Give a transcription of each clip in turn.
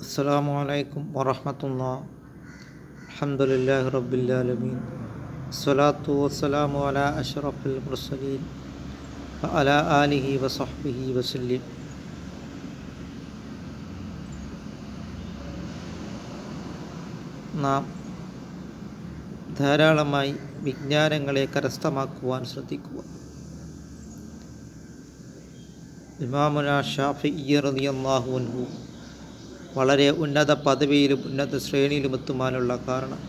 السلام عليكم ورحمة الله الحمد لله رب العالمين الصلاة والسلام على أشرف المرسلين وعلى آله وصحبه وسلم നാം ധാരാളമായി വിജ്ഞാനങ്ങളെ കരസ്ഥമാക്കുവാൻ ശ്രദ്ധിക്കുക ഇമാമുന ഷാഫി റളിയല്ലാഹു അൻഹു വളരെ ഉന്നത പദവിയിലും ഉന്നത ശ്രേണിയിലും എത്തുവാനുള്ള കാരണം.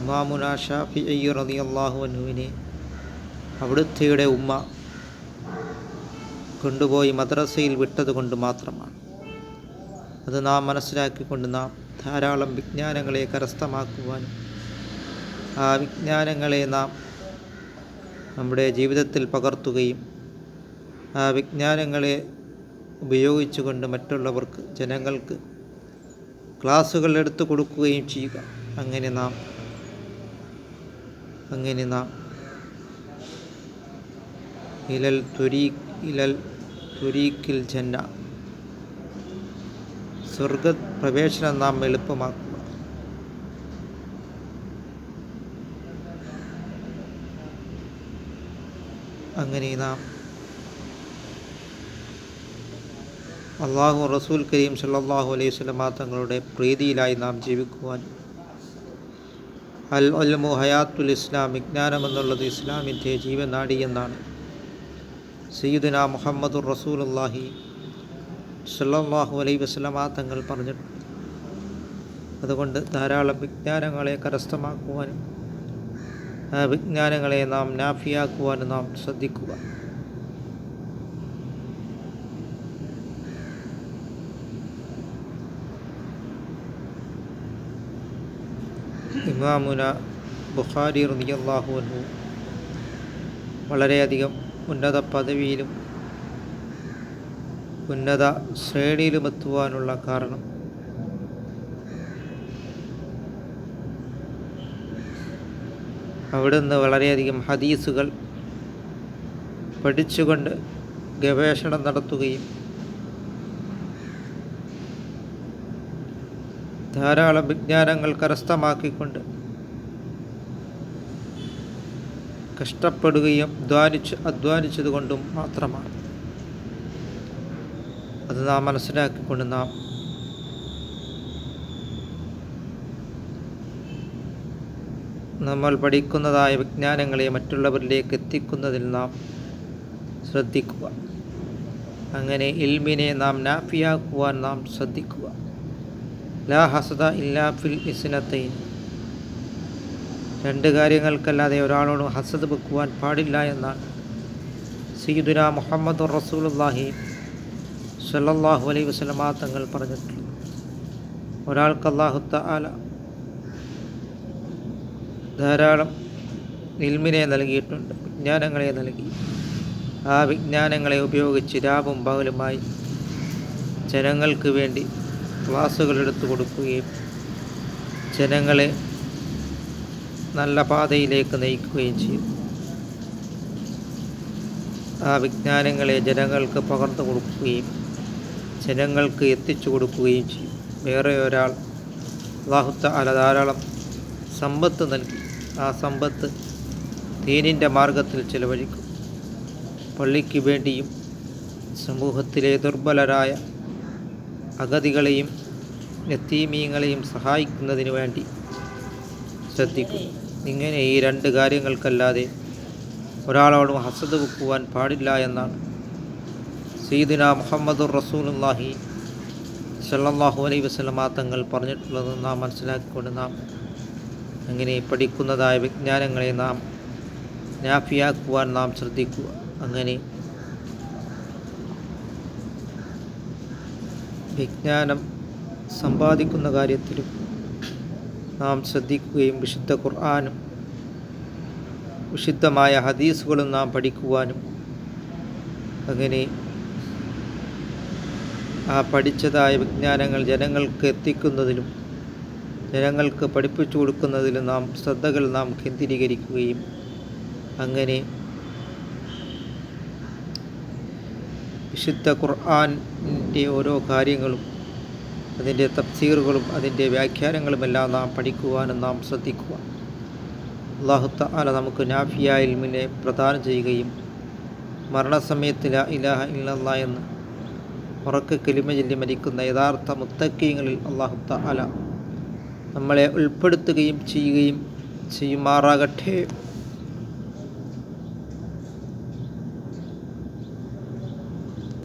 ഉമാമുന ഷാഫി റളിയല്ലാഹു അള്ളാഹുവിനെ അവിടുത്തെയുടെ ഉമ്മ കൊണ്ടുപോയി മദ്രസയിൽ വിട്ടതുകൊണ്ട് മാത്രമാണ്. അത് നാം മനസ്സിലാക്കിക്കൊണ്ട് നാം ധാരാളം വിജ്ഞാനങ്ങളെ കരസ്ഥമാക്കുവാനും ആ വിജ്ഞാനങ്ങളെ നാം നമ്മുടെ ജീവിതത്തിൽ പകർത്തുകയും ആ വിജ്ഞാനങ്ങളെ ഉപയോഗിച്ചുകൊണ്ട് മറ്റുള്ളവർക്ക് ജനങ്ങൾക്ക് ക്ലാസ്സുകൾ എടുത്തു കൊടുക്കുകയും ചെയ്യുക. അങ്ങനെ നാം അങ്ങനെ നാം ഇലൽ തുരീ ഇലൽ തുരീക്കിൽ ജന്ന സ്വർഗ പ്രവേശനം നാം എളുപ്പമാക്കുക. അങ്ങനെ നാം അള്ളാഹു റസൂൽ കരീം സല്ലാഹു അലൈഹി സ്വലമ തങ്ങളുടെ പ്രീതിയിലായി നാം ജീവിക്കുവാൻ. അൽ അൽമു ഹയാത്തുൽ ഇസ്ലാം വിജ്ഞാനം എന്നുള്ളത് ഇസ്ലാമിന്റെ ജീവനാടി എന്നാണ്. സയ്യിദുന മുഹമ്മദുർ റസൂലുല്ലാഹി സല്ലാഹു അലൈഹി വസ്ലമ തങ്ങൾ പറഞ്ഞിട്ടുണ്ട്. അതുകൊണ്ട് ധാരാളം വിജ്ഞാനങ്ങളെ കരസ്ഥമാക്കുവാനും ആ വിജ്ഞാനങ്ങളെ നാം നാഫിയാക്കുവാനും നാം ശ്രദ്ധിക്കുക. ഇമാമുന ബുഖാരി റളിയല്ലാഹു അൻഹു വളരെയധികം ഉന്നത പദവിയിലും ഉന്നത ശ്രേണിയിലും എത്തുവാനുള്ള കാരണം. അവിടുന്ന് വളരെയധികം ഹദീസുകൾ പഠിച്ചുകൊണ്ട് ഗവേഷണം നടത്തുകയും ധാരാളം വിജ്ഞാനങ്ങൾ കരസ്ഥമാക്കിക്കൊണ്ട് കഷ്ടപ്പെടുകയും അധ്വാനിച്ച് അധ്വാനിച്ചതുകൊണ്ടും മാത്രമാണ്. അത് നാം മനസ്സിലാക്കിക്കൊണ്ട് നാം നമ്മൾ പഠിക്കുന്നതായ വിജ്ഞാനങ്ങളെ മറ്റുള്ളവരിലേക്ക് എത്തിക്കുന്നതിൽ നാം ശ്രദ്ധിക്കുക. അങ്ങനെ ഇൽമിനെ നാം നാഫിയാക്കുവാൻ നാം ശ്രദ്ധിക്കുക. ലാ ഹസദ ഇല്ലാ ഫിൽ ഇസ്നത്തൈൻ. രണ്ട് കാര്യങ്ങൾക്കല്ലാതെ ഒരാളോടും ഹസദ് വെക്കുവാൻ പാടില്ല എന്നാണ് സീദുന മുഹമ്മദ് റസൂലുല്ലാഹി സ്വല്ലല്ലാഹു അലൈഹി വസല്ലമ തങ്ങൾ പറഞ്ഞിട്ടുള്ളത്. ഒരാൾക്ക് അള്ളാഹു തആല ധാരാളം ഇൽമിനെ നൽകിയിട്ടുണ്ട് വിജ്ഞാനങ്ങളെ നൽകി. ആ വിജ്ഞാനങ്ങളെ ഉപയോഗിച്ച് രാവും പകലുമായി ജനങ്ങൾക്ക് വേണ്ടി ക്ലാസ്സുകൾ എടുത്തു കൊടുക്കുകയും ജനങ്ങളെ നല്ല പാതയിലേക്ക് നയിക്കുകയും ചെയ്യും. ആ വിജ്ഞാനങ്ങളെ ജനങ്ങൾക്ക് പകർന്നു കൊടുക്കുകയും ജനങ്ങൾക്ക് എത്തിച്ചു കൊടുക്കുകയും ചെയ്യും. വേറെ ഒരാൾ അള്ളാഹുത്ത അല ധാരാളം സമ്പത്ത് നൽകി. ആ സമ്പത്ത് ദീനിന്റെ മാർഗത്തിൽ ചിലവഴിക്കും. പള്ളിക്ക് വേണ്ടിയും സമൂഹത്തിലെ ദുർബലരായ അഗതികളെയും യത്തീമീങ്ങളെയും സഹായിക്കുന്നതിന് വേണ്ടി ശ്രദ്ധിക്കും. ഇങ്ങനെ ഈ രണ്ട് കാര്യങ്ങൾക്കല്ലാതെ ഒരാളോടും ഹസദ് വെക്കുവാൻ പാടില്ല എന്നാണ്. സീദിന മുഹമ്മദുർ റസൂലുല്ലാഹി സല്ലാഹു അലൈ വസല്ലമ തങ്ങൾ പറഞ്ഞിട്ടുള്ളത് നാം മനസ്സിലാക്കിക്കൊണ്ട് നാം അങ്ങനെ പഠിക്കുന്നതായ വിജ്ഞാനങ്ങളെ നാം നാഫിയാക്കുവാൻ നാം ശ്രദ്ധിക്കുക. അങ്ങനെ വിജ്ഞാനം സമ്പാദിക്കുന്ന കാര്യത്തിലും നാം ശ്രദ്ധിക്കുകയും വിശുദ്ധ ഖുർആാനും വിശുദ്ധമായ ഹദീസുകളും നാം പഠിക്കുവാനും അങ്ങനെ ആ പഠിച്ചതായ വിജ്ഞാനങ്ങൾ ജനങ്ങൾക്ക് എത്തിക്കുന്നതിലും ജനങ്ങൾക്ക് പഠിപ്പിച്ചു കൊടുക്കുന്നതിലും നാം ശ്രദ്ധകൾ നാം കേന്ദ്രീകരിക്കുകയും അങ്ങനെ വിശുദ്ധ ഖുർആാനിന്റെ ഓരോ കാര്യങ്ങളും അതിന്റെ തഫ്സീറുകളും അതിന്റെ വ്യാഖ്യാനങ്ങളുമെല്ലാം നാം പഠിക്കുവാനും നാം ശ്രദ്ധിക്കുക അള്ളാഹുത്ത അല നമുക്ക് നാഫിയ ഇൽമിനെ പ്രദാനം ചെയ്യുകയും മരണസമയത്ത് ലാ ഇലാഹ ഇല്ല എന്ന് ഉറക്ക കിളിമ ചൊല്ലി മരിക്കുന്ന യഥാർത്ഥ മുത്തക്കീങ്ങളിൽ അള്ളാഹുത്ത അല നമ്മളെ ഉൾപ്പെടുത്തുകയും ചെയ്യുകയും ചെയ്യുമാറാകട്ടെ.